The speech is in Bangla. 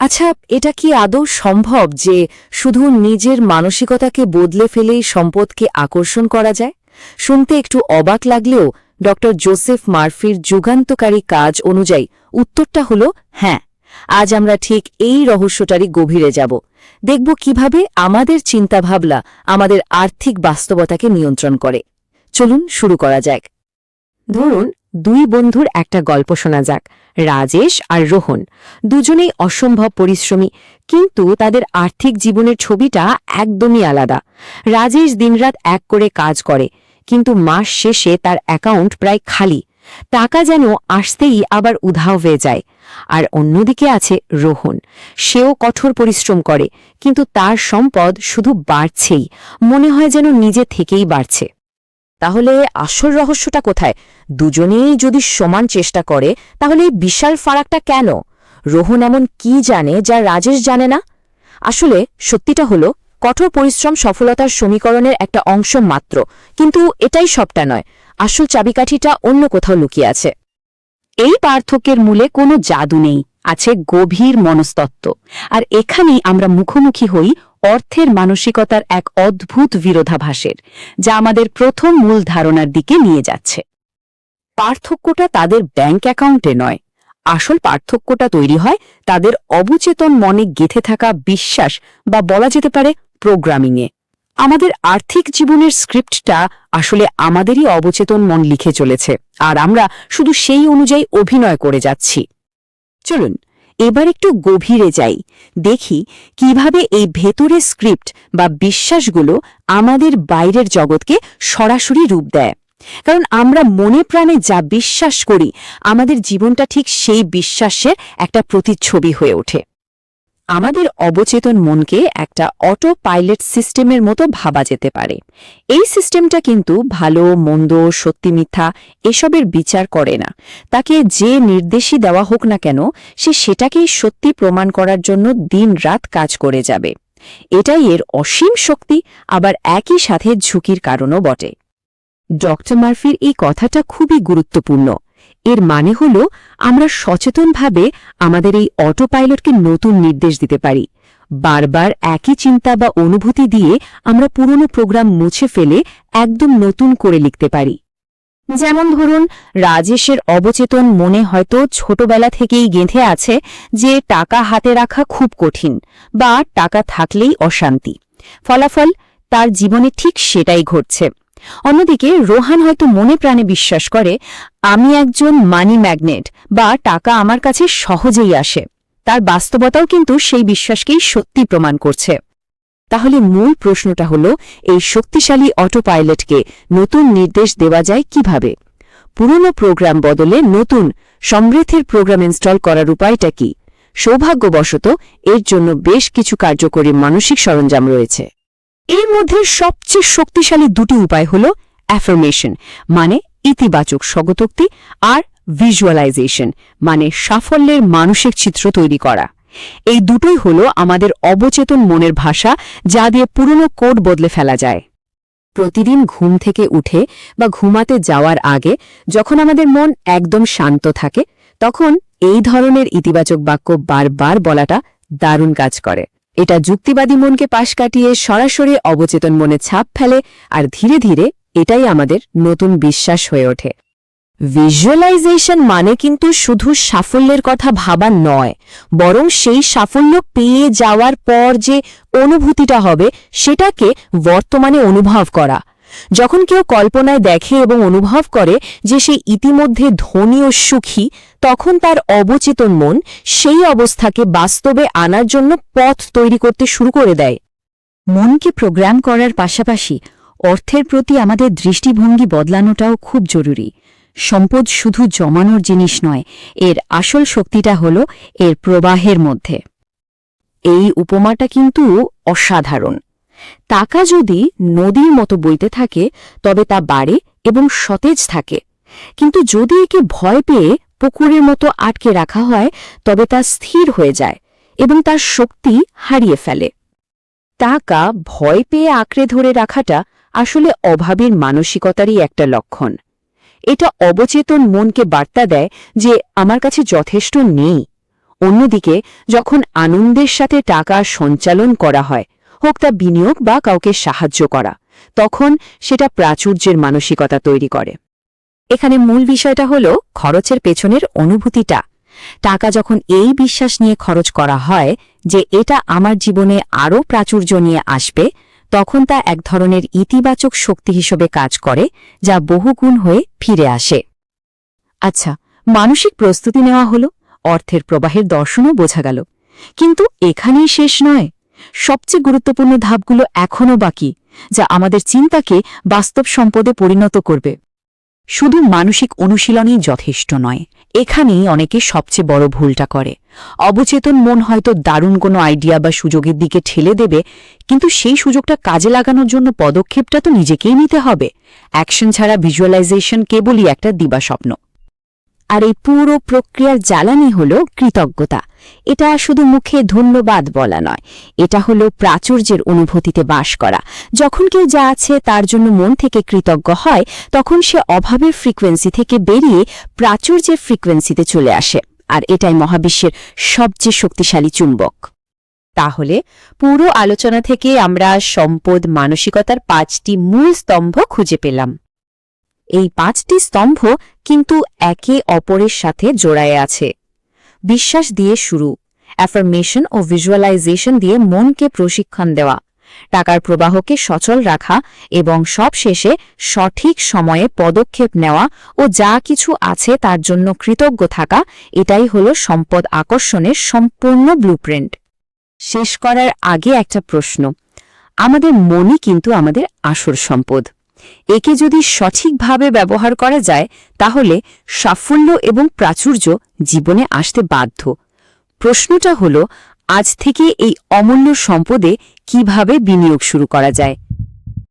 আচ্ছা এটা কি আদৌ সম্ভব যে শুধু নিজের মানসিকতাকে বদলে ফেলেই সম্পদকে আকর্ষণ করা যায়? শুনতে একটু অবাক লাগলেও ড জোসেফ মার্ফির যুগান্তকারী কাজ অনুযায়ী উত্তরটা হল হ্যাঁ। আজ আমরা ঠিক এই রহস্যটারই গভীরে যাব। দেখব কীভাবে আমাদের চিন্তাভাবনা আমাদের আর্থিক বাস্তবতাকে নিয়ন্ত্রণ করে। চলুন শুরু করা যাক। ধরুন দুই বন্ধুর একটা গল্প শোনা যাক, রাজেশ আর রোহন। দুজনেই অসম্ভব পরিশ্রমী, কিন্তু তাদের আর্থিক জীবনের ছবিটা একদমই আলাদা। রাজেশ দিনরাত এক করে কাজ করে, কিন্তু মাস শেষে তার অ্যাকাউন্ট প্রায় খালি। টাকা যেন আসতেই আবার উধাও হয়ে যায়। আর অন্যদিকে আছে রোহন। সেও কঠোর পরিশ্রম করে, কিন্তু তার সম্পদ শুধু বাড়ছেই, মনে হয় যেন নিজে থেকেই বাড়ছে। তাহলে আসল রহস্যটা কোথায়? দুজনেই যদি সমান চেষ্টা করে, তাহলে এই বিশাল ফারাকটা কেন? রোহন এমন কি জানে যা রাজেশ জানে না? আসলে সত্যিটা হলো, কঠোর পরিশ্রম সফলতার সমীকরণের একটা অংশ মাত্র, কিন্তু এটাই সবটা নয়। আসল চাবিকাঠিটা অন্য কোথাও লুকিয়ে আছে। এই পার্থক্যের মূলে কোনো জাদু নেই, আছে গভীর মনস্তত্ত্ব। আর এখানেই আমরা মুখোমুখি হই অর্থের মানসিকতার এক অদ্ভুত বিরোধাভাসের, যা আমাদের প্রথম মূল ধারণার দিকে নিয়ে যাচ্ছে। পার্থক্যটা তাদের ব্যাংক অ্যাকাউন্টে নয়। আসল পার্থক্যটা তৈরি হয় তাদের অবচেতন মনে গেথে থাকা বিশ্বাস বা বলা যেতে পারে প্রোগ্রামিংয়ে। আমাদের আর্থিক জীবনের স্ক্রিপ্টটা আসলে আমাদেরই অবচেতন মন লিখে চলেছে, আর আমরা শুধু সেই অনুযায়ী অভিনয় করে যাচ্ছি। চলুন এবার একটু গভীরে যাই। দেখি কীভাবে এই ভেতরের স্ক্রিপ্ট বা বিশ্বাসগুলো আমাদের বাইরের জগৎকে সরাসরি রূপ দেয়। কারণ আমরা মনে প্রাণে যা বিশ্বাস করি, আমাদের জীবনটা ঠিক সেই বিশ্বাসের একটা প্রতিচ্ছবি হয়ে ওঠে। আমাদের অবচেতন মনকে একটা অটো পাইলট সিস্টেমের মতো ভাবা যেতে পারে। এই সিস্টেমটা কিন্তু ভালো, মন্দ, সত্যি মিথ্যা এসবের বিচার করে না। তাকে যে নির্দেশই দেওয়া হোক না কেন, সে সেটাকেই সত্যি প্রমাণ করার জন্য দিন রাত কাজ করে যাবে। এটাই এর অসীম শক্তি, আবার একই সাথে ঝুঁকির কারণও বটে। ডক্টর মার্ফির এই কথাটা খুবই গুরুত্বপূর্ণ। এর মানে হল আমরা সচেতনভাবে আমাদের এই অটো পাইলটকে নতুন নির্দেশ দিতে পারি। বারবার একই চিন্তা বা অনুভূতি দিয়ে আমরা পুরনো প্রোগ্রাম মুছে ফেলে একদম নতুন করে লিখতে পারি। যেমন ধরুন, রাজেশের অবচেতন মনে হয়তো ছোটবেলা থেকেই গেঁথে আছে যে টাকা হাতে রাখা খুব কঠিন বা টাকা থাকলেই অশান্তি। ফলাফল, তার জীবনে ঠিক সেটাই ঘটছে। অন্যদিকে রোহান হয়তো মনে প্রাণে বিশ্বাস করে, আমি একজন মানি ম্যাগনেট বা টাকা আমার কাছে সহজেই আসে। তার বাস্তবতাও কিন্তু সেই বিশ্বাসকেই সত্যি প্রমাণ করছে। তাহলে মূল প্রশ্নটা হল, এই শক্তিশালী অটো পাইলটকে নতুন নির্দেশ দেওয়া যায় কীভাবে? পুরনো প্রোগ্রাম বদলে নতুন, সমৃদ্ধির প্রোগ্রাম ইনস্টল করার উপায়টা কি? সৌভাগ্যবশত এর জন্য বেশ কিছু কার্যকরী মানসিক সরঞ্জাম রয়েছে। এর মধ্যে সবচেয়ে শক্তিশালী দুটি উপায় হল অ্যাফার্মেশন মানে ইতিবাচক স্বগতোক্তি, আর ভিজুয়ালাইজেশন মানে সাফল্যের মানসিক চিত্র তৈরি করা। এই দুটোই হল আমাদের অবচেতন মনের ভাষা, যা দিয়ে পুরনো কোড বদলে ফেলা যায়। প্রতিদিন ঘুম থেকে উঠে বা ঘুমাতে যাওয়ার আগে যখন আমাদের মন একদম শান্ত থাকে, তখন এই ধরনের ইতিবাচক বাক্য বারবার বলাটা দারুণ কাজ করে। এটা যুক্তিবাদী মনকে পাশ কাটিয়ে সরাসরি অবচেতন মনে ছাপ ফেলে আর ধীরে ধীরে এটাই আমাদের নতুন বিশ্বাস হয়ে ওঠে। ভিজুয়ালাইজেশন মানে কিন্তু শুধু সাফল্যের কথা ভাবা নয়, বরং সেই সাফল্য পেয়ে যাওয়ার পর যে অনুভূতিটা হবে, সেটাকে বর্তমানে অনুভব করা। যখন কেউ কল্পনায় দেখে এবং অনুভব করে যে সে ইতিমধ্যে ধনী ও সুখী, তখন তার অবচেতন মন সেই অবস্থাকে বাস্তবে আনার জন্য পথ তৈরি করতে শুরু করে দেয়। মনকে প্রোগ্রাম করার পাশাপাশি অর্থের প্রতি আমাদের দৃষ্টিভঙ্গি বদলানোটাও খুব জরুরি। সম্পদ শুধু জমানোর জিনিস নয়, এর আসল শক্তিটা হল এর প্রবাহের মধ্যে। এই উপমাটা কিন্তু অসাধারণ। টাকা যদি নদীর মতো বইতে থাকে, তবে তা বাড়ে এবং সতেজ থাকে। কিন্তু যদি একে ভয় পেয়ে পুকুরের মতো আটকে রাখা হয়, তবে তা স্থির হয়ে যায় এবং তার শক্তি হারিয়ে ফেলে। টাকা ভয় পেয়ে আঁকড়ে ধরে রাখাটা আসলে অভাবের মানসিকতারই একটা লক্ষণ। এটা অবচেতন মনকে বার্তা দেয় যে আমার কাছে যথেষ্ট নেই। অন্যদিকে, যখন আনন্দের সাথে টাকা সঞ্চালন করা হয় হোক তা বিনিয়োগ বা কাউকে সাহায্য করা, তখন সেটা প্রাচুর্যের মানসিকতা তৈরি করে। এখানে মূল বিষয়টা হল খরচের পেছনের অনুভূতিটা। টাকা যখন এই বিশ্বাস নিয়ে খরচ করা হয় যে এটা আমার জীবনে আরও প্রাচুর্য নিয়ে আসবে, তখন তা এক ধরনের ইতিবাচক শক্তি হিসেবে কাজ করে, যা বহুগুণ হয়ে ফিরে আসে। আচ্ছা মানসিক প্রস্তুতি নেওয়া হলো, অর্থের প্রবাহের দর্শনও বোঝা গেল। কিন্তু এখানেই শেষ নয়। সবচেয়ে গুরুত্বপূর্ণ ধাপগুলো এখনও বাকি, যা আমাদের চিন্তাকে বাস্তব সম্পদে পরিণত করবে। শুধু মানসিক অনুশীলনই যথেষ্ট নয়, এখানেই অনেকে সবচেয়ে বড় ভুলটা করে। অবচেতন মন হয়তো দারুণ কোনো আইডিয়া বা সুযোগের দিকে ঠেলে দেবে, কিন্তু সেই সুযোগটা কাজে লাগানোর জন্য পদক্ষেপটা তো নিজেকেই নিতে হবে। অ্যাকশন ছাড়া ভিজুয়ালাইজেশন কেবলই একটা দিবাস্বপ্ন। আর এই পুরো প্রক্রিয়ার জ্বালানি হল কৃতজ্ঞতা। এটা শুধু মুখে ধন্যবাদ বলা নয়, এটা হলো প্রাচুর্যের অনুভূতিতে বাস করা। যখন কেউ যা আছে তার জন্য মন থেকে কৃতজ্ঞ হয়, তখন সে অভাবের ফ্রিকোয়েন্সি থেকে বেরিয়ে প্রাচুর্যের ফ্রিকোয়েন্সিতে চলে আসে, আর এটাই মহাবিশ্বের সবচেয়ে শক্তিশালী চুম্বক। তাহলে পুরো আলোচনা থেকে আমরা সম্পদ, মানসিকতার পাঁচটি মূল স্তম্ভ খুঁজে পেলাম। এই পাঁচটি স্তম্ভ কিন্তু একে অপরের সাথে জোড়ায় আছে। বিশ্বাস দিয়ে শুরু। অ্যাফার্মেশন ও ভিজুয়ালাইজেশন দিয়ে মনকে প্রশিক্ষণ দেওয়া। টাকার প্রবাহকে সচল রাখা এবং সবশেষে সঠিক সময়ে পদক্ষেপ নেওয়া ও যা কিছু আছে তার জন্য কৃতজ্ঞ থাকা, এটাই হল সম্পদ আকর্ষণের সম্পূর্ণ ব্লুপ্রিন্ট শেষ করার আগে একটা প্রশ্ন। আমাদের মনই কিন্তু আমাদের আসল সম্পদ। একে যদি সঠিকভাবে ব্যবহার করা যায়, তাহলে সাফল্য এবং প্রাচুর্য জীবনে আসতে বাধ্য। প্রশ্নটা হল, আজ থেকে এই অমূল্য সম্পদে কীভাবে বিনিয়োগ শুরু করা যায়?